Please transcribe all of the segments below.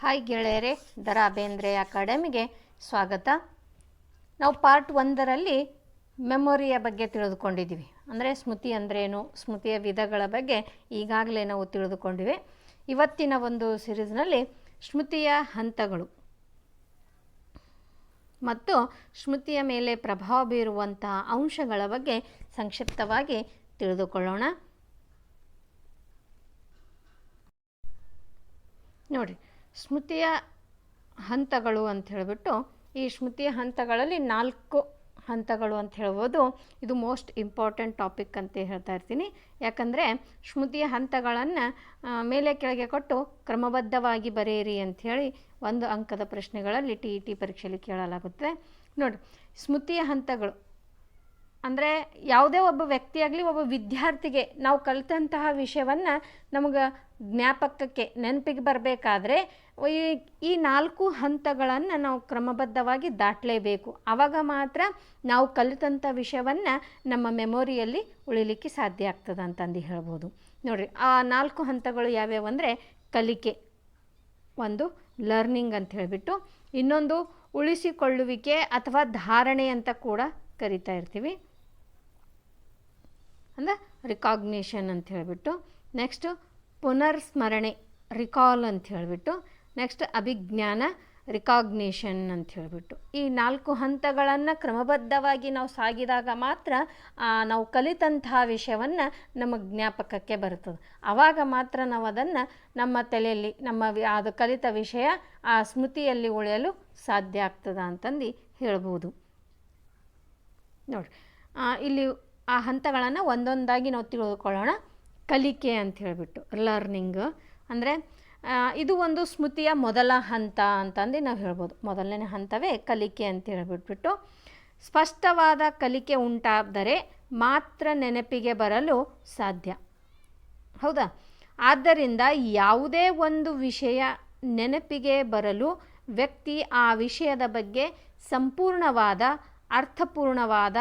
Hi ಗೆಳೆಯರೇ ದರಾ ಬೇಂದ್ರೆ ಅಕಾಡೆಮಿಗೆ ಸ್ವಾಗತ. ನಾವು ಪಾರ್ಟ್ ಒಂದರಲ್ಲಿ ಮೆಮೊರಿಯ ಬಗ್ಗೆ ತಿಳಿದುಕೊಂಡಿದ್ದೀವಿ. ಅಂದರೆ ಸ್ಮೃತಿ ಅಂದ್ರೇನು? ಸ್ಮೃತಿಯ ವಿಧಗಳ ಬಗ್ಗೆ ಈಗಾಗಲೇ ನಾವು ತಿಳಿದುಕೊಂಡಿವೆ. ಇವತ್ತಿನ ಒಂದು ಸಿರೀಸ್ನಲ್ಲಿ ಸ್ಮೃತಿಯ ಹಂತಗಳು. ಮತ್ತು ಸ್ಮೃತಿಯ ಮೇಲೆ ಪ್ರಭಾವ ಬೀರುವಂತಹ ಅಂಶಗಳ ಬಗ್ಗೆ ಸಂಕ್ಷಿಪ್ತವಾಗಿ ತಿಳಿದುಕೊಳ್ಳೋಣ. ನೋಡಿ ಸ್ಮೃತಿಯ ಹಂತಗಳು ಅಂತ ಹೇಳಿಬಿಟ್ಟು ಈ ಸ್ಮೃತಿಯ ಹಂತಗಳಲ್ಲಿ ನಾಲ್ಕು ಹಂತಗಳು ಅಂತ ಹೇಳ್ಬೋದು. ಇದು ಮೋಸ್ಟ್ ಇಂಪಾರ್ಟೆಂಟ್ ಟಾಪಿಕ್ ಅಂತ ಹೇಳ್ತಾ ಇರ್ತೀನಿ. ಯಾಕಂದರೆ ಸ್ಮೃತಿಯ ಹಂತಗಳನ್ನು ಮೇಲೆ ಕೆಳಗೆ ಕೊಟ್ಟು ಕ್ರಮಬದ್ಧವಾಗಿ ಬರೆಯಿರಿ ಅಂಥೇಳಿ ಒಂದು ಅಂಕದ ಪ್ರಶ್ನೆಗಳಲ್ಲಿ ಟಿ ಇ ಟಿ ಪರೀಕ್ಷೆಯಲ್ಲಿ ಕೇಳಲಾಗುತ್ತೆ ನೋಡಿ ಸ್ಮೃತಿಯ ಹಂತಗಳು. ಅಂದರೆ ಯಾವುದೇ ಒಬ್ಬ ವ್ಯಕ್ತಿಯಾಗಲಿ ಒಬ್ಬ ವಿದ್ಯಾರ್ಥಿಗೆ ನಾವು ಕಲಿತಂತಹ ವಿಷಯವನ್ನು ನಮಗೆ ಜ್ಞಾಪಕಕ್ಕೆ, ನೆನಪಿಗೆ ಬರಬೇಕಾದ್ರೆ ಈ ಈ ನಾಲ್ಕು ಹಂತಗಳನ್ನು ನಾವು ಕ್ರಮಬದ್ಧವಾಗಿ ದಾಟಲೇಬೇಕು. ಆವಾಗ ಮಾತ್ರ ನಾವು ಕಲಿತಂಥ ವಿಷಯವನ್ನು ನಮ್ಮ ಮೆಮೊರಿಯಲ್ಲಿ ಉಳಿಲಿಕ್ಕೆ ಸಾಧ್ಯ ಆಗ್ತದೆ ಅಂತಂದು ಹೇಳ್ಬೋದು. ನೋಡಿರಿ, ಆ ನಾಲ್ಕು ಹಂತಗಳು ಯಾವ್ಯಾವು ಅಂದರೆ ಕಲಿಕೆ, ಒಂದು ಲರ್ನಿಂಗ್ ಅಂತ ಹೇಳಿಬಿಟ್ಟು, ಇನ್ನೊಂದು ಉಳಿಸಿಕೊಳ್ಳುವಿಕೆ ಅಥವಾ ಧಾರಣೆ ಅಂತ ಕೂಡ ಕರಿತಾ ಇರ್ತೀವಿ. ಅಂದರೆ ರಿಕಾಗ್ನೇಷನ್ ಅಂತ ಹೇಳಿಬಿಟ್ಟು. ನೆಕ್ಸ್ಟು ಪುನರ್ಸ್ಮರಣೆ, ರಿಕಾಲ್ ಅಂತ ಹೇಳಿಬಿಟ್ಟು. ನೆಕ್ಸ್ಟ್ ಅಭಿಜ್ಞಾನ, ರಿಕಾಗ್ನೇಷನ್ ಅಂತ ಹೇಳಿಬಿಟ್ಟು. ಈ ನಾಲ್ಕು ಹಂತಗಳನ್ನು ಕ್ರಮಬದ್ಧವಾಗಿ ನಾವು ಸಾಗಿದಾಗ ಮಾತ್ರ ನಾವು ಕಲಿತಂತಹ ವಿಷಯವನ್ನು ನಮ್ಮ ಜ್ಞಾಪಕಕ್ಕೆ ಬರ್ತದೆ. ಆವಾಗ ಮಾತ್ರ ನಾವು ಅದನ್ನು ನಮ್ಮ ತಲೆಯಲ್ಲಿ, ನಮ್ಮ ಅದು ಕಲಿತ ವಿಷಯ, ಆ, ಸ್ಮೃತಿಯಲ್ಲಿ ಉಳಿಯಲು ಸಾಧ್ಯ ಆಗ್ತದ ಅಂತಂದು ಹೇಳ್ಬೋದು. ನೋಡಿ ಇಲ್ಲಿ ಆ ಹಂತಗಳನ್ನು ಒಂದೊಂದಾಗಿ ನಾವು ತಿಳಿದುಕೊಳ್ಳೋಣ ಕಲಿಕೆ ಅಂತ ಹೇಳಿಬಿಟ್ಟು ಲರ್ನಿಂಗ್ ಅಂದರೆ ಇದು ಒಂದು ಸ್ಮೃತಿಯ ಮೊದಲ ಹಂತ ಅಂತಂದು ನಾವು ಹೇಳ್ಬೋದು. ಮೊದಲನೇ ಹಂತವೇ ಕಲಿಕೆ ಅಂತ ಹೇಳಿಬಿಟ್ಬಿಟ್ಟು, ಸ್ಪಷ್ಟವಾದ ಕಲಿಕೆ ಉಂಟಾದರೆ ಮಾತ್ರ ನೆನಪಿಗೆ ಬರಲು ಸಾಧ್ಯ. ಹೌದಾ? ಆದ್ದರಿಂದ ಯಾವುದೇ ಒಂದು ವಿಷಯ ನೆನಪಿಗೆ ಬರಲು ವ್ಯಕ್ತಿ ಆ ವಿಷಯದ ಬಗ್ಗೆ ಸಂಪೂರ್ಣವಾದ, ಅರ್ಥಪೂರ್ಣವಾದ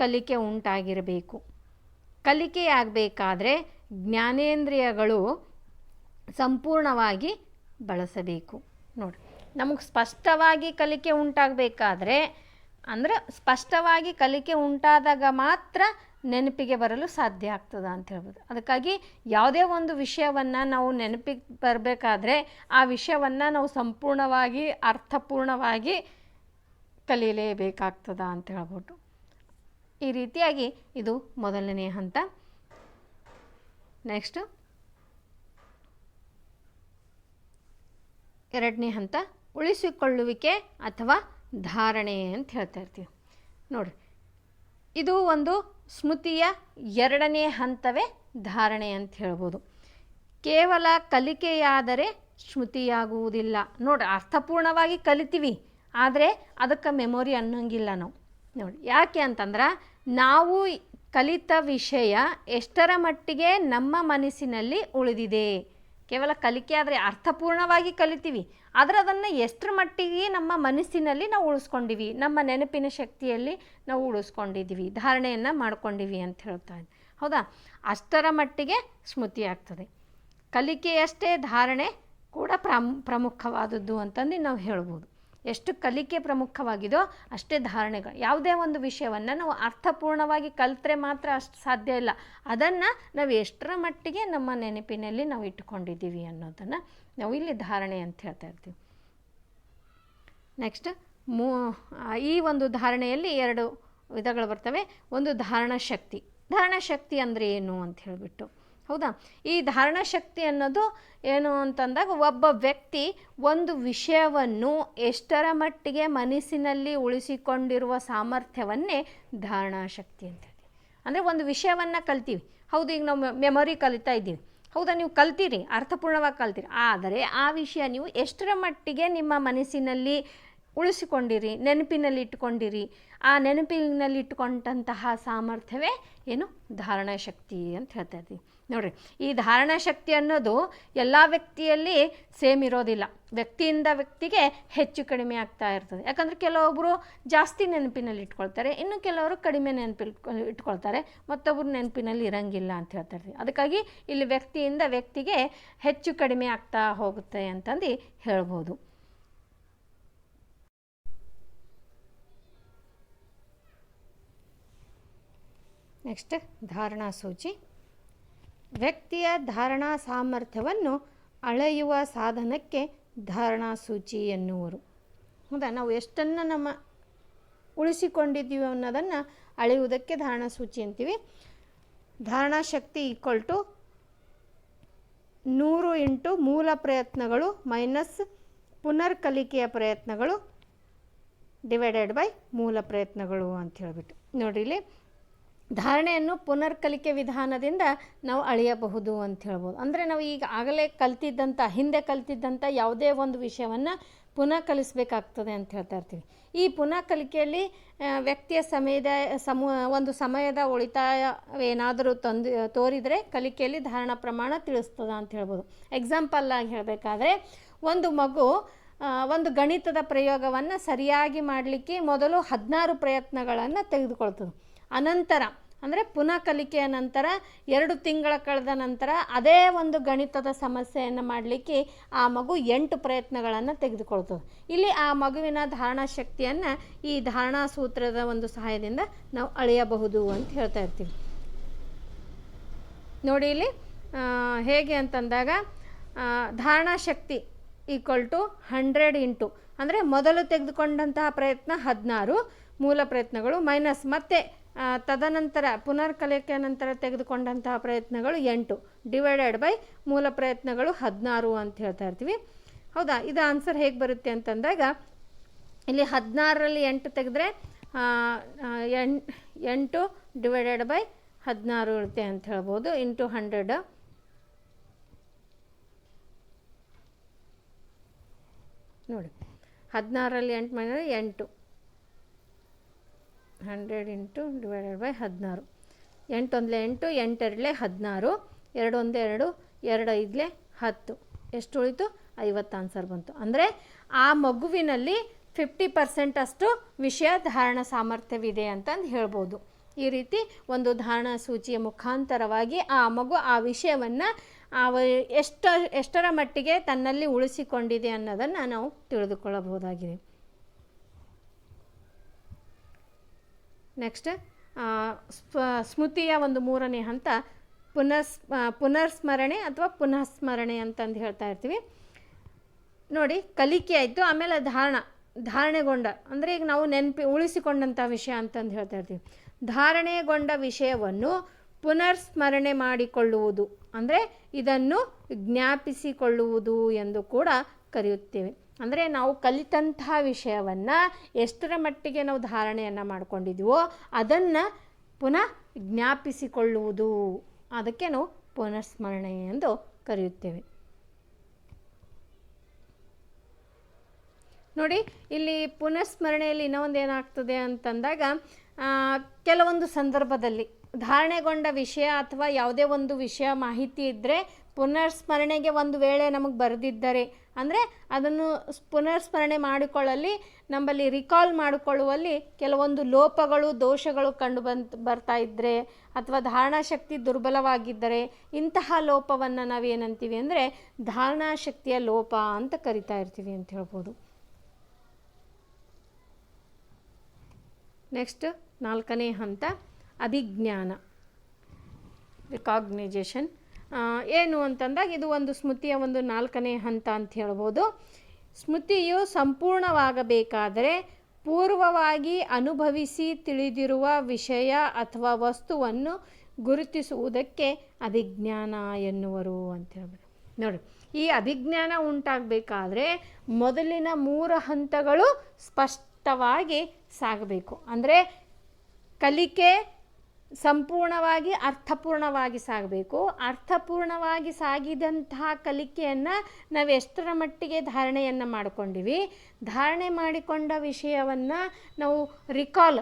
ಕಲಿಕೆ ಉಂಟಾಗಿರಬೇಕು. ಕಲಿಕೆಯಾಗಬೇಕಾದ್ರೆ ಜ್ಞಾನೇಂದ್ರಿಯಗಳು ಸಂಪೂರ್ಣವಾಗಿ ಬಳಸಬೇಕು. ನೋಡಿ, ನಮಗೆ ಸ್ಪಷ್ಟವಾಗಿ ಕಲಿಕೆ ಉಂಟಾಗಬೇಕಾದ್ರೆ, ಅಂದರೆ ಸ್ಪಷ್ಟವಾಗಿ ಕಲಿಕೆ ಉಂಟಾದಾಗ ಮಾತ್ರ ನೆನಪಿಗೆ ಬರಲು ಸಾಧ್ಯ ಆಗ್ತದೆ ಅಂತ ಹೇಳ್ಬೋದು. ಅದಕ್ಕಾಗಿ ಯಾವುದೇ ಒಂದು ವಿಷಯವನ್ನು ನಾವು ನೆನಪಿಗೆ ಬರಬೇಕಾದ್ರೆ ಆ ವಿಷಯವನ್ನು ನಾವು ಸಂಪೂರ್ಣವಾಗಿ, ಅರ್ಥಪೂರ್ಣವಾಗಿ ಕಲೀಲೇಬೇಕಾಗ್ತದ ಅಂತ ಹೇಳ್ಬಿಟ್ಟು ಈ ರೀತಿಯಾಗಿ ಇದು ಮೊದಲನೇ ಹಂತ. ನೆಕ್ಸ್ಟು ಎರಡನೇ ಹಂತ, ಉಳಿಸಿಕೊಳ್ಳುವಿಕೆ ಅಥವಾ ಧಾರಣೆ ಅಂತ ಹೇಳ್ತಾ ಇರ್ತೀವಿ. ನೋಡಿರಿ, ಇದು ಒಂದು ಸ್ಮೃತಿಯ ಎರಡನೇ ಹಂತವೇ ಧಾರಣೆ ಅಂತ ಹೇಳ್ಬೋದು. ಕೇವಲ ಕಲಿಕೆಯಾದರೆ ಸ್ಮೃತಿಯಾಗುವುದಿಲ್ಲ. ನೋಡಿ ಅರ್ಥಪೂರ್ಣವಾಗಿ ಕಲಿತೀವಿ, ಆದರೆ ಅದಕ್ಕೆ ಮೆಮೊರಿ ಅನ್ನೋಂಗಿಲ್ಲ ನಾವು. ನೋಡಿ ಯಾಕೆ ಅಂತಂದ್ರೆ ನಾವು ಕಲಿತ ವಿಷಯ ಎಷ್ಟರ ಮಟ್ಟಿಗೆ ನಮ್ಮ ಮನಸ್ಸಿನಲ್ಲಿ ಉಳಿದಿದೆ. ಕೇವಲ ಕಲಿಕೆ ಆದರೆ ಅರ್ಥಪೂರ್ಣವಾಗಿ ಕಲಿತೀವಿ. ಆದರೆ ಅದನ್ನು ಎಷ್ಟರ ಮಟ್ಟಿಗೆ ನಮ್ಮ ಮನಸ್ಸಿನಲ್ಲಿ ನಾವು ಉಳಿಸ್ಕೊಂಡಿವಿ, ನಮ್ಮ ನೆನಪಿನ ಶಕ್ತಿಯಲ್ಲಿ ನಾವು ಉಳಿಸ್ಕೊಂಡಿದ್ದೀವಿ ಧಾರಣೆಯನ್ನು ಮಾಡ್ಕೊಂಡಿವಿ ಅಂತ ಹೇಳ್ತಾ ಹೌದಾ? ಅಷ್ಟರ ಮಟ್ಟಿಗೆ ಸ್ಮೃತಿ ಆಗ್ತದೆ. ಕಲಿಕೆಯಷ್ಟೇ ಧಾರಣೆ ಕೂಡ ಪ್ರಮ್, ಪ್ರಮುಖವಾದದ್ದು ಅಂತಂದು ನಾವು ಹೇಳ್ಬೋದು. ಎಷ್ಟು ಕಲಿಕೆ ಪ್ರಮುಖವಾಗಿದೋ ಅಷ್ಟೇ ಧಾರಣೆಗಳು. ಯಾವುದೇ ಒಂದು ವಿಷಯವನ್ನು ನಾವು ಅರ್ಥಪೂರ್ಣವಾಗಿ ಕಲಿತ್ರೆ ಮಾತ್ರ ಅಷ್ಟು ಸಾಧ್ಯ ಇಲ್ಲ. ಅದನ್ನು ನಾವು ಎಷ್ಟರ ಮಟ್ಟಿಗೆ ನಮ್ಮ ನೆನಪಿನಲ್ಲಿ ನಾವು ಇಟ್ಕೊಂಡಿದ್ದೀವಿ ಅನ್ನೋದನ್ನು ನಾವು ಇಲ್ಲಿ ಧಾರಣೆ ಅಂತ ಹೇಳ್ತಾ ಇರ್ತೀವಿ. ನೆಕ್ಸ್ಟ್ ಮೂ, ಈ ಒಂದು ಧಾರಣೆಯಲ್ಲಿ ಎರಡು ವಿಧಗಳು ಬರ್ತವೆ. ಒಂದು ಧಾರಣಾ ಶಕ್ತಿ. ಧಾರಣಾ ಶಕ್ತಿ ಅಂದರೆ ಏನು ಅಂತ ಹೇಳಿಬಿಟ್ಟು. ಹೌದಾ? ಈ ಧಾರಣಾ ಶಕ್ತಿ ಅನ್ನೋದು ಏನು ಅಂತಂದಾಗ ಒಬ್ಬ ವ್ಯಕ್ತಿ ಒಂದು ವಿಷಯವನ್ನು ಎಷ್ಟರ ಮಟ್ಟಿಗೆ ಮನಸ್ಸಿನಲ್ಲಿ ಉಳಿಸಿಕೊಂಡಿರುವ ಸಾಮರ್ಥ್ಯವನ್ನೇ ಧಾರಣಾ ಶಕ್ತಿ ಅಂತ ಹೇಳ್ತೀವಿ. ಅಂದರೆ ಒಂದು ವಿಷಯವನ್ನು ಕಲ್ತೀವಿ. ಹೌದು, ಈಗ ನಾವು ಮೆಮೊರಿ ಕಲಿತಾ ಇದ್ದೀವಿ. ಹೌದಾ? ನೀವು ಕಲ್ತೀರಿ, ಅರ್ಥಪೂರ್ಣವಾಗಿ ಕಲ್ತೀರಿ. ಆದರೆ ಆ ವಿಷಯ ನೀವು ಎಷ್ಟರ ಮಟ್ಟಿಗೆ ನಿಮ್ಮ ಮನಸ್ಸಿನಲ್ಲಿ ಉಳಿಸಿಕೊಂಡಿರಿ ನೆನಪಿನಲ್ಲಿ ಇಟ್ಕೊಂಡಿರಿ ಆ ನೆನಪಿನಲ್ಲಿ ಇಟ್ಟುಕೊಂಡಂತಹ ಸಾಮರ್ಥ್ಯವೇ ಏನು? ಧಾರಣಾ ಶಕ್ತಿ ಅಂತ ಹೇಳ್ತಾ ಇದ್ದೀವಿ ನೋಡಿರಿ, ಈ ಧಾರಣಾ ಶಕ್ತಿ ಅನ್ನೋದು ಎಲ್ಲ ವ್ಯಕ್ತಿಯಲ್ಲಿ ಸೇಮ್ ಇರೋದಿಲ್ಲ. ವ್ಯಕ್ತಿಯಿಂದ ವ್ಯಕ್ತಿಗೆ ಹೆಚ್ಚು ಕಡಿಮೆ ಆಗ್ತಾ ಇರ್ತದೆ. ಯಾಕಂದರೆ ಕೆಲವೊಬ್ಬರು ಜಾಸ್ತಿ ನೆನಪಿನಲ್ಲಿ ಇಟ್ಕೊಳ್ತಾರೆ, ಇನ್ನು ಕೆಲವರು ಕಡಿಮೆ ನೆನಪಿಲ್ ಇಟ್ಕೊಳ್ತಾರೆ ಮತ್ತೊಬ್ಬರು ನೆನಪಿನಲ್ಲಿ ಇರಂಗಿಲ್ಲ ಅಂತ ಹೇಳ್ತಾ ಇರ್ತೀವಿ ಅದಕ್ಕಾಗಿ ಇಲ್ಲಿ ವ್ಯಕ್ತಿಯಿಂದ ವ್ಯಕ್ತಿಗೆ ಹೆಚ್ಚು ಕಡಿಮೆ ಆಗ್ತಾ ಹೋಗುತ್ತೆ ಅಂತಂದು ಹೇಳ್ಬೋದು. ನೆಕ್ಸ್ಟ್ ಧಾರಣಾ ಸೂಚಿ. ವ್ಯಕ್ತಿಯ ಧಾರಣಾ ಸಾಮರ್ಥ್ಯವನ್ನು ಅಳೆಯುವ ಸಾಧನಕ್ಕೆ ಧಾರಣಾ ಸೂಚಿ ಎನ್ನುವರು. ಹೌದಾ? ನಾವು ಎಷ್ಟನ್ನು ನಮ್ಮ ಉಳಿಸಿಕೊಂಡಿದ್ದೀವಿ ಅನ್ನೋದನ್ನು ಅಳೆಯುವುದಕ್ಕೆ ಧಾರಣಾ ಸೂಚಿ ಅಂತೀವಿ. ಧಾರಣಾ ಶಕ್ತಿ ಈಕ್ವಲ್ ಟು ನೂರು ಇಂಟು ಮೂಲ ಪ್ರಯತ್ನಗಳು ಮೈನಸ್ ಪುನರ್ ಕಲಿಕೆಯ ಪ್ರಯತ್ನಗಳು ಡಿವೈಡೆಡ್ ಬೈ ಮೂಲ ಪ್ರಯತ್ನಗಳು ಅಂತ ಹೇಳ್ಬಿಟ್ಟು. ನೋಡಿರಿ ಧಾರಣೆಯನ್ನು ಪುನರ್ಕಲಿಕೆ ವಿಧಾನದಿಂದ ನಾವು ಅಳೆಯಬಹುದು ಅಂತ ಹೇಳ್ಬೋದು. ಅಂದರೆ ನಾವು ಈಗ ಆಗಲೇ ಕಲ್ತಿದ್ದಂಥ, ಹಿಂದೆ ಕಲ್ತಿದ್ದಂಥ ಯಾವುದೇ ಒಂದು ವಿಷಯವನ್ನು ಪುನಃ ಕಲಿಸಬೇಕಾಗ್ತದೆ ಅಂತ ಹೇಳ್ತಾ ಇರ್ತೀವಿ. ಈ ಪುನಃ ಕಲಿಕೆಯಲ್ಲಿ ವ್ಯಕ್ತಿಯ ಸಮಯದ, ಸಮೂ, ಒಂದು ಸಮಯದ ಉಳಿತಾಯ ಏನಾದರೂ ತಂದು, ತೋರಿದರೆ ಕಲಿಕೆಯಲ್ಲಿ ಧಾರಣ ಪ್ರಮಾಣ ತಿಳಿಸ್ತದೆ ಅಂತ ಹೇಳ್ಬೋದು. ಎಕ್ಸಾಂಪಲ್ ಆಗಿ ಹೇಳಬೇಕಾದ್ರೆ, ಒಂದು ಮಗು ಒಂದು ಗಣಿತದ ಪ್ರಯೋಗವನ್ನು ಸರಿಯಾಗಿ ಮಾಡಲಿಕ್ಕೆ ಮೊದಲು ಹದಿನಾರು ಪ್ರಯತ್ನಗಳನ್ನು ತೆಗೆದುಕೊಳ್ತದೆ. ಅನಂತರ, ಅಂದರೆ ಪುನಃ ಕಲಿಕೆಯ ನಂತರ, ಎರಡು ತಿಂಗಳ ಕಳೆದ ನಂತರ ಅದೇ ಒಂದು ಗಣಿತದ ಸಮಸ್ಯೆಯನ್ನು ಮಾಡಲಿಕ್ಕೆ ಆ ಮಗು ಎಂಟು ಪ್ರಯತ್ನಗಳನ್ನು ತೆಗೆದುಕೊಳ್ತದೆ. ಇಲ್ಲಿ ಆ ಮಗುವಿನ ಧಾರಣಾ ಶಕ್ತಿಯನ್ನು ಈ ಧಾರಣಾ ಸೂತ್ರದ ಒಂದು ಸಹಾಯದಿಂದ ನಾವು ಅಳೆಯಬಹುದು ಅಂತ ಹೇಳ್ತಾ ಇರ್ತೀವಿ. ನೋಡಿ ಇಲ್ಲಿ ಹೇಗೆ ಅಂತಂದಾಗ ಧಾರಣಾ ಶಕ್ತಿ ಈಕ್ವಲ್ ಟು ಹಂಡ್ರೆಡ್ ಇಂಟು ಅಂದರೆ ಮೊದಲು ತೆಗೆದುಕೊಂಡಂತಹ ಪ್ರಯತ್ನ ಹದಿನಾರು, ಮೂಲ ಪ್ರಯತ್ನಗಳು ಮೈನಸ್. ಮತ್ತೆ ತದನಂತರ ಪುನರ್ ಕಲಿಕೆಯ ನಂತರ ತೆಗೆದುಕೊಂಡಂತಹ ಪ್ರಯತ್ನಗಳು ಎಂಟು ಡಿವೈಡೆಡ್ ಬೈ ಮೂಲ ಪ್ರಯತ್ನಗಳು ಹದಿನಾರು ಅಂತ ಹೇಳ್ತಾ ಇರ್ತೀವಿ. ಹೌದಾ? ಇದು ಆನ್ಸರ್ ಹೇಗೆ ಬರುತ್ತೆ ಅಂತಂದಾಗ, ಇಲ್ಲಿ ಹದಿನಾರರಲ್ಲಿ ಎಂಟು ತೆಗೆದ್ರೆ ಎಂ ಎಂಟು ಡಿವೈಡೆಡ್ ಬೈ ಹದಿನಾರು ಇರುತ್ತೆ ಅಂತ ಹೇಳ್ಬೋದು. Into hundred. ನೋಡಿ. ಹದಿನಾರರಲ್ಲಿ ಎಂಟು ಮಾಡಿದರೆ ಎಂಟು. ಹಂಡ್ರೆಡ್ ಇಂಟು ಡಿವೈಡೆಡ್ ಬೈ ಹದಿನಾರು. ಎಂಟು ಒಂದಲೆ ಎಂಟು ಎಂಟೆರಡಲೇ ಹದಿನಾರು, ಎರಡು ಒಂದು ಎರಡು ಎರಡು ಐದಲೆ ಹತ್ತು. ಎಷ್ಟು ಉಳಿತು? ಐವತ್ತು ಆನ್ಸರ್ ಬಂತು. ಅಂದರೆ ಆ ಮಗುವಿನಲ್ಲಿ ಫಿಫ್ಟಿ ಪರ್ಸೆಂಟ್ ಅಷ್ಟು ವಿಷಯ ಧಾರಣ ಸಾಮರ್ಥ್ಯವಿದೆ ಅಂತಂದು ಹೇಳ್ಬೋದು. ಈ ರೀತಿ ಒಂದು ಧಾರಣಾ ಸೂಚಿಯ ಮುಖಾಂತರವಾಗಿ ಆ ಮಗು ಆ ವಿಷಯವನ್ನು ಅವ ಎಷ್ಟ ಎಷ್ಟರ ಮಟ್ಟಿಗೆ ತನ್ನಲ್ಲಿ ಉಳಿಸಿಕೊಂಡಿದೆ ಅನ್ನೋದನ್ನು ನಾವು ತಿಳಿದುಕೊಳ್ಳಬಹುದಾಗಿದೆ. ನೆಕ್ಸ್ಟ್ ಸ್ಮೃತಿಯ ಒಂದು ಮೂರನೇ ಹಂತ ಪುನಸ್ ಪುನರ್ಸ್ಮರಣೆ ಅಥವಾ ಪುನಃಸ್ಮರಣೆ ಅಂತಂದು ಹೇಳ್ತಾ ಇರ್ತೀವಿ. ನೋಡಿ, ಕಲಿಕೆ ಆಯಿತು, ಆಮೇಲೆ ಧಾರಣ, ಧಾರಣೆಗೊಂಡ, ಅಂದರೆ ಈಗ ನಾವು ನೆನಪಿ ಉಳಿಸಿಕೊಂಡಂಥ ವಿಷಯ ಅಂತಂದು ಹೇಳ್ತಾ ಇರ್ತೀವಿ. ಧಾರಣೆಗೊಂಡ ವಿಷಯವನ್ನು ಪುನರ್ಸ್ಮರಣೆ ಮಾಡಿಕೊಳ್ಳುವುದು, ಅಂದರೆ ಇದನ್ನು ಜ್ಞಾಪಿಸಿಕೊಳ್ಳುವುದು ಎಂದು ಕೂಡ ಕರೆಯುತ್ತೇವೆ. ಅಂದರೆ ನಾವು ಕಲಿತಂತಹ ವಿಷಯವನ್ನು ಎಷ್ಟರ ಮಟ್ಟಿಗೆ ನಾವು ಧಾರಣೆಯನ್ನು ಮಾಡ್ಕೊಂಡಿದ್ದೀವೋ ಅದನ್ನು ಪುನಃ ಜ್ಞಾಪಿಸಿಕೊಳ್ಳುವುದು. ಅದಕ್ಕೆ ನಾವು ಪುನರ್ಸ್ಮರಣೆ ಎಂದು ಕರೆಯುತ್ತೇವೆ. ನೋಡಿ, ಇಲ್ಲಿ ಪುನಃಸ್ಮರಣೆಯಲ್ಲಿ ಇನ್ನೊಂದು ಏನಾಗ್ತದೆ ಅಂತಂದಾಗ ಕೆಲವೊಂದು ಸಂದರ್ಭದಲ್ಲಿ ಧಾರಣೆಗೊಂಡ ವಿಷಯ ಅಥವಾ ಯಾವುದೇ ಒಂದು ವಿಷಯ ಮಾಹಿತಿ ಇದ್ದರೆ ಪುನರ್ಸ್ಮರಣೆಗೆ ಒಂದು ವೇಳೆ ನಮಗೆ ಬರೆದಿದ್ದರೆ, ಅಂದರೆ ಅದನ್ನು ಪುನರ್ಸ್ಮರಣೆ ಮಾಡಿಕೊಳ್ಳಲಿ, ನಮ್ಮಲ್ಲಿ ರಿಕಾಲ್ ಮಾಡಿಕೊಳ್ಳುವಲ್ಲಿ ಕೆಲವೊಂದು ಲೋಪಗಳು, ದೋಷಗಳು ಕಂಡು ಬರ್ತಾ ಇದ್ದರೆ ಅಥವಾ ಧಾರಣಾ ಶಕ್ತಿ ದುರ್ಬಲವಾಗಿದ್ದರೆ ಇಂತಹ ಲೋಪವನ್ನು ನಾವೇನಂತೀವಿ ಅಂದರೆ ಧಾರಣಾ ಶಕ್ತಿಯ ಲೋಪ ಅಂತ ಕರಿತಾ ಇರ್ತೀವಿ ಅಂತ ಹೇಳ್ಬೋದು. ನೆಕ್ಸ್ಟ್ ನಾಲ್ಕನೇ ಹಂತ, ಅಭಿಜ್ಞಾನ. ರಿಕಾಗ್ನೈಜೇಷನ್ ಏನು ಅಂತಂದಾಗ ಇದು ಒಂದು ಸ್ಮೃತಿಯ ಒಂದು ನಾಲ್ಕನೇ ಹಂತ ಅಂತ ಹೇಳ್ಬೋದು. ಸ್ಮೃತಿಯು ಸಂಪೂರ್ಣವಾಗಬೇಕಾದರೆ ಪೂರ್ವವಾಗಿ ಅನುಭವಿಸಿ ತಿಳಿದಿರುವ ವಿಷಯ ಅಥವಾ ವಸ್ತುವನ್ನು ಗುರುತಿಸುವುದಕ್ಕೆ ಅಭಿಜ್ಞಾನ ಎನ್ನುವರು ಅಂತ ಹೇಳ್ಬೋದು. ನೋಡಿ, ಈ ಅಭಿಜ್ಞಾನ ಉಂಟಾಗಬೇಕಾದ್ರೆ ಮೊದಲಿನ ಮೂರು ಹಂತಗಳು ಸ್ಪಷ್ಟವಾಗಿ ಸಾಗಬೇಕು. ಅಂದರೆ ಕಲಿಕೆ ಸಂಪೂರ್ಣವಾಗಿ ಅರ್ಥಪೂರ್ಣವಾಗಿ ಸಾಗಬೇಕು. ಅರ್ಥಪೂರ್ಣವಾಗಿ ಸಾಗಿದಂತಹ ಕಲಿಕೆಯನ್ನು ನಾವು ಎಷ್ಟರ ಮಟ್ಟಿಗೆ ಧಾರಣೆಯನ್ನು ಮಾಡಿಕೊಂಡಿವಿ. ಧಾರಣೆ ಮಾಡಿಕೊಂಡ ವಿಷಯವನ್ನು ನಾವು ರಿಕಾಲ್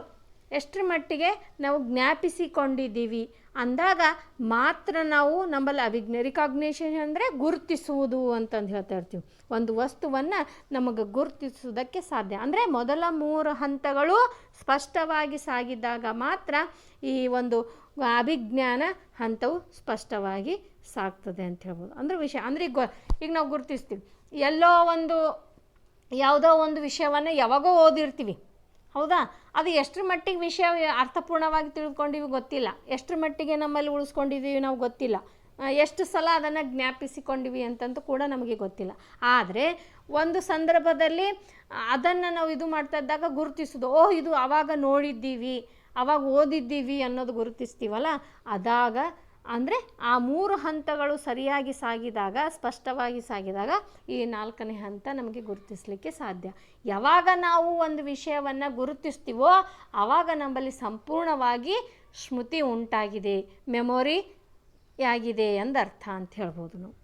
ಎಷ್ಟರ ಮಟ್ಟಿಗೆ ನಾವು ಜ್ಞಾಪಿಸಿಕೊಂಡಿದ್ದೀವಿ? ಅಂದಾಗ ಮಾತ್ರ ನಾವು ನಮ್ಮಲ್ಲಿ ಅಭಿಜ್ಞ ರಿಕಾಗ್ನೇಷನ್ ಅಂದರೆ ಗುರುತಿಸುವುದು ಅಂತಂದು ಹೇಳ್ತಾ ಇರ್ತೀವಿ. ಒಂದು ವಸ್ತುವನ್ನು ನಮಗೆ ಗುರುತಿಸುವುದಕ್ಕೆ ಸಾಧ್ಯ. ಅಂದರೆ ಮೊದಲ ಮೂರು ಹಂತಗಳು ಸ್ಪಷ್ಟವಾಗಿ ಸಾಗಿದಾಗ ಮಾತ್ರ ಈ ಒಂದು ಅಭಿಜ್ಞಾನ ಹಂತವು ಸ್ಪಷ್ಟವಾಗಿ ಸಾಗ್ತದೆ ಅಂತ ಹೇಳ್ಬೋದು. ಅಂದರೆ ವಿಷಯ, ಅಂದರೆ ಈಗ ಈಗ ನಾವು ಗುರುತಿಸ್ತೀವಿ. ಎಲ್ಲೋ ಒಂದು ಯಾವುದೋ ಒಂದು ವಿಷಯವನ್ನು ಯಾವಾಗೋ ಓದಿರ್ತೀವಿ. ಹೌದಾ? ಅದು ಎಷ್ಟರ ಮಟ್ಟಿಗೆ ವಿಷಯ ಅರ್ಥಪೂರ್ಣವಾಗಿ ತಿಳ್ಕೊಂಡಿವಿ ಗೊತ್ತಿಲ್ಲ. ಎಷ್ಟರ ಮಟ್ಟಿಗೆ ನಮ್ಮಲ್ಲಿ ಉಳಿಸ್ಕೊಂಡಿದ್ದೀವಿ ನಾವು ಗೊತ್ತಿಲ್ಲ. ಎಷ್ಟು ಸಲ ಅದನ್ನು ಜ್ಞಾಪಿಸಿಕೊಂಡಿವಿ ಅಂತಂತೂ ಕೂಡ ನಮಗೆ ಗೊತ್ತಿಲ್ಲ. ಆದರೆ ಒಂದು ಸಂದರ್ಭದಲ್ಲಿ ಅದನ್ನು ನಾವು ಇದು ಮಾಡ್ತಾ ಇದ್ದಾಗ ಗುರುತಿಸೋದು, ಓಹ್, ಇದು ಆವಾಗ ನೋಡಿದ್ದೀವಿ ಆವಾಗ ಓದಿದ್ದೀವಿ ಅನ್ನೋದು ಗುರುತಿಸ್ತೀವಲ್ಲ, ಅದಾಗ ಅಂದರೆ ಆ ಮೂರು ಹಂತಗಳು ಸರಿಯಾಗಿ ಸಾಗಿದಾಗ, ಸ್ಪಷ್ಟವಾಗಿ ಸಾಗಿದಾಗ ಈ ನಾಲ್ಕನೇ ಹಂತ ನಮಗೆ ಗುರುತಿಸಲಿಕ್ಕೆ ಸಾಧ್ಯ. ಯಾವಾಗ ನಾವು ಒಂದು ವಿಷಯವನ್ನು ಗುರುತಿಸ್ತೀವೋ ಆವಾಗ ನಮ್ಮಲ್ಲಿ ಸಂಪೂರ್ಣವಾಗಿ ಸ್ಮೃತಿ ಉಂಟಾಗಿದೆ, ಮೆಮೊರಿ ಆಗಿದೆ ಎಂದರ್ಥ ಅಂತ ಹೇಳ್ಬೋದು ನಾವು.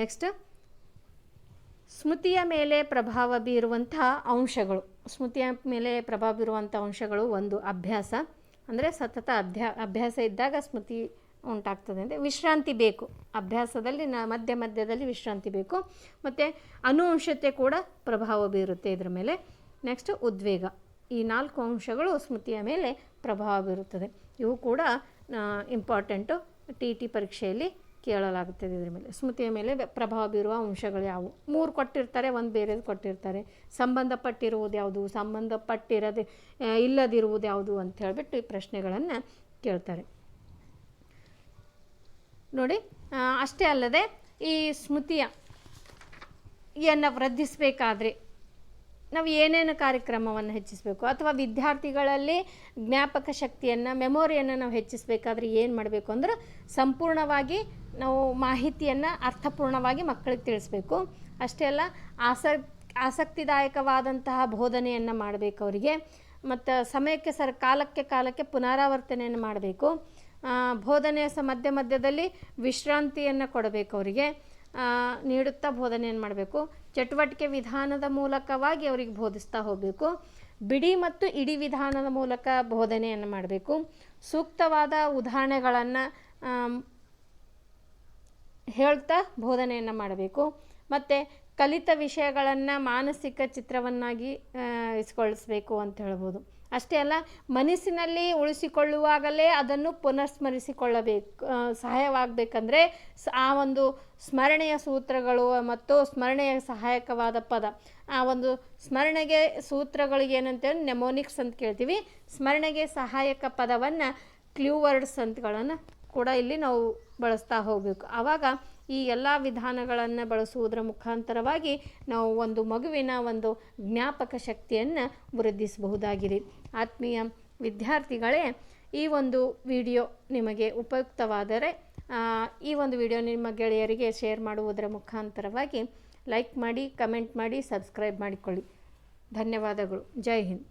ನೆಕ್ಸ್ಟ್, ಸ್ಮೃತಿಯ ಮೇಲೆ ಪ್ರಭಾವ ಬೀರುವಂತಹ ಅಂಶಗಳು. ಸ್ಮೃತಿಯ ಮೇಲೆ ಪ್ರಭಾವ ಬೀರುವಂಥ ಅಂಶಗಳು ಒಂದು ಅಭ್ಯಾಸ. ಅಂದರೆ ಸತತ ಅಭ್ಯಾ, ಅಭ್ಯಾಸ ಇದ್ದಾಗ ಸ್ಮೃತಿ ಉಂಟಾಗ್ತದೆ ಅಂದರೆ ವಿಶ್ರಾಂತಿ ಬೇಕು. ಅಭ್ಯಾಸದಲ್ಲಿ ನ, ಮಧ್ಯ ಮಧ್ಯದಲ್ಲಿ ವಿಶ್ರಾಂತಿ ಬೇಕು. ಮತ್ತು ಅನುವಂಶತೆ ಕೂಡ ಪ್ರಭಾವ ಬೀರುತ್ತೆ ಇದರ ಮೇಲೆ. ನೆಕ್ಸ್ಟ್ ಉದ್ವೇಗ. ಈ ನಾಲ್ಕು ಅಂಶಗಳು ಸ್ಮೃತಿಯ ಮೇಲೆ ಪ್ರಭಾವ ಬೀರುತ್ತದೆ. ಇವು ಕೂಡ ಇಂಪಾರ್ಟೆಂಟು ಟಿ ಟಿ ಪರೀಕ್ಷೆಯಲ್ಲಿ ಕೇಳಲಾಗುತ್ತದೆ ಇದರ ಮೇಲೆ. ಸ್ಮೃತಿಯ ಮೇಲೆ ಪ್ರಭಾವ ಬೀರುವ ಅಂಶಗಳು ಯಾವುವು? ಮೂರು ಕೊಟ್ಟಿರ್ತಾರೆ, ಒಂದು ಬೇರೆದು ಕೊಟ್ಟಿರ್ತಾರೆ. ಸಂಬಂಧಪಟ್ಟಿರುವುದು ಯಾವುದು? ಸಂಬಂಧಪಟ್ಟಿರದೆ ಇಲ್ಲದಿರುವುದು ಯಾವುದು ಅಂತ ಹೇಳಿಬಿಟ್ಟು ಈ ಪ್ರಶ್ನೆಗಳನ್ನು ಕೇಳ್ತಾರೆ. ನೋಡಿ ಅಷ್ಟೇ ಅಲ್ಲದೆ ಈ ಸ್ಮೃತಿಯ ಯನ್ನು ವೃದ್ಧಿಸಬೇಕಾದ್ರೆ ನಾವು ಏನೇನು ಕಾರ್ಯಕ್ರಮವನ್ನು ಹೆಚ್ಚಿಸಬೇಕು? ಅಥವಾ ವಿದ್ಯಾರ್ಥಿಗಳಲ್ಲಿ ಜ್ಞಾಪಕ ಶಕ್ತಿಯನ್ನು, ಮೆಮೊರಿಯನ್ನು ನಾವು ಹೆಚ್ಚಿಸಬೇಕಾದ್ರೆ ಏನು ಮಾಡಬೇಕು ಅಂದ್ರೆ, ಸಂಪೂರ್ಣವಾಗಿ ನಾವು ಮಾಹಿತಿಯನ್ನು ಅರ್ಥಪೂರ್ಣವಾಗಿ ಮಕ್ಕಳಿಗೆ ತಿಳಿಸ್ಬೇಕು. ಅಷ್ಟೇ ಅಲ್ಲ ಆಸಕ್ ಆಸಕ್ತಿದಾಯಕವಾದಂತಹ ಬೋಧನೆಯನ್ನು ಮಾಡಬೇಕು ಅವರಿಗೆ. ಮತ್ತು ಸಮಯಕ್ಕೆ ಸರ್, ಕಾಲಕ್ಕೆ ಕಾಲಕ್ಕೆ ಪುನರಾವರ್ತನೆಯನ್ನು ಮಾಡಬೇಕು. ಬೋಧನೆಯ ಸ, ಮಧ್ಯ ಮಧ್ಯದಲ್ಲಿ ವಿಶ್ರಾಂತಿಯನ್ನು ಕೊಡಬೇಕು ಅವರಿಗೆ. ನೀಡುತ್ತಾ ಬೋಧನೆಯನ್ನು ಮಾಡಬೇಕು. ಚಟುವಟಿಕೆ ವಿಧಾನದ ಮೂಲಕವಾಗಿ ಅವರಿಗೆ ಬೋಧಿಸ್ತಾ ಹೋಗಬೇಕು. ಬಿಡಿ ಮತ್ತು ಇಡೀ ವಿಧಾನದ ಮೂಲಕ ಬೋಧನೆಯನ್ನು ಮಾಡಬೇಕು. ಸೂಕ್ತವಾದ ಉದಾಹರಣೆಗಳನ್ನು ಹೇಳ್ತಾ ಬೋಧನೆಯನ್ನು ಮಾಡಬೇಕು. ಮತ್ತು ಕಲಿತ ವಿಷಯಗಳನ್ನು ಮಾನಸಿಕ ಚಿತ್ರವನ್ನಾಗಿ ಇಸ್ಕೊಳಿಸ್ಬೇಕು ಅಂತ ಹೇಳ್ಬೋದು. ಅಷ್ಟೇ ಅಲ್ಲ ಮನಸ್ಸಿನಲ್ಲಿ ಉಳಿಸಿಕೊಳ್ಳುವಾಗಲೇ ಅದನ್ನು ಪುನರ್ಸ್ಮರಿಸಿಕೊಳ್ಳಬೇಕು ಆ, ಸಹಾಯವಾಗಬೇಕಂದ್ರೆ ಆ ಒಂದು ಸ್ಮರಣೆಯ ಸೂತ್ರಗಳು ಮತ್ತು ಸ್ಮರಣೆಯ ಸಹಾಯಕವಾದ ಪದ. ಆ ಒಂದು ಸ್ಮರಣೆಗೆ ಸೂತ್ರಗಳಿಗೆ ಏನಂತೇಳಿ ನೆಮೋನಿಕ್ಸ್ ಅಂತ ಕೇಳ್ತೀವಿ. ಸ್ಮರಣೆಗೆ ಸಹಾಯಕ ಪದವನ್ನು ಕ್ಲೂವರ್ಡ್ಸ್ ಅಂತಗಳನ್ನು ಕೂಡ ಇಲ್ಲಿ ನಾವು ಬಳಸ್ತಾ ಹೋಗಬೇಕು. ಆವಾಗ ಈ ಎಲ್ಲ ವಿಧಾನಗಳನ್ನು ಬಳಸುವುದರ ಮುಖಾಂತರವಾಗಿ ನಾವು ಒಂದು ಮಗುವಿನ ಒಂದು ಜ್ಞಾಪಕ ಶಕ್ತಿಯನ್ನು ವೃದ್ಧಿಸಬಹುದಾಗಿದೆ. ಆತ್ಮೀಯ ವಿದ್ಯಾರ್ಥಿಗಳೇ, ಈ ಒಂದು ವಿಡಿಯೋ ನಿಮಗೆ ಉಪಯುಕ್ತವಾದರೆ ಈ ಒಂದು ವಿಡಿಯೋ ನಿಮ್ಮ ಗೆಳೆಯರಿಗೆ ಶೇರ್ ಮಾಡುವುದರ ಮುಖಾಂತರವಾಗಿ ಲೈಕ್ ಮಾಡಿ, ಕಮೆಂಟ್ ಮಾಡಿ, ಸಬ್ಸ್ಕ್ರೈಬ್ ಮಾಡಿಕೊಳ್ಳಿ. ಧನ್ಯವಾದಗಳು. ಜೈ ಹಿಂದ್.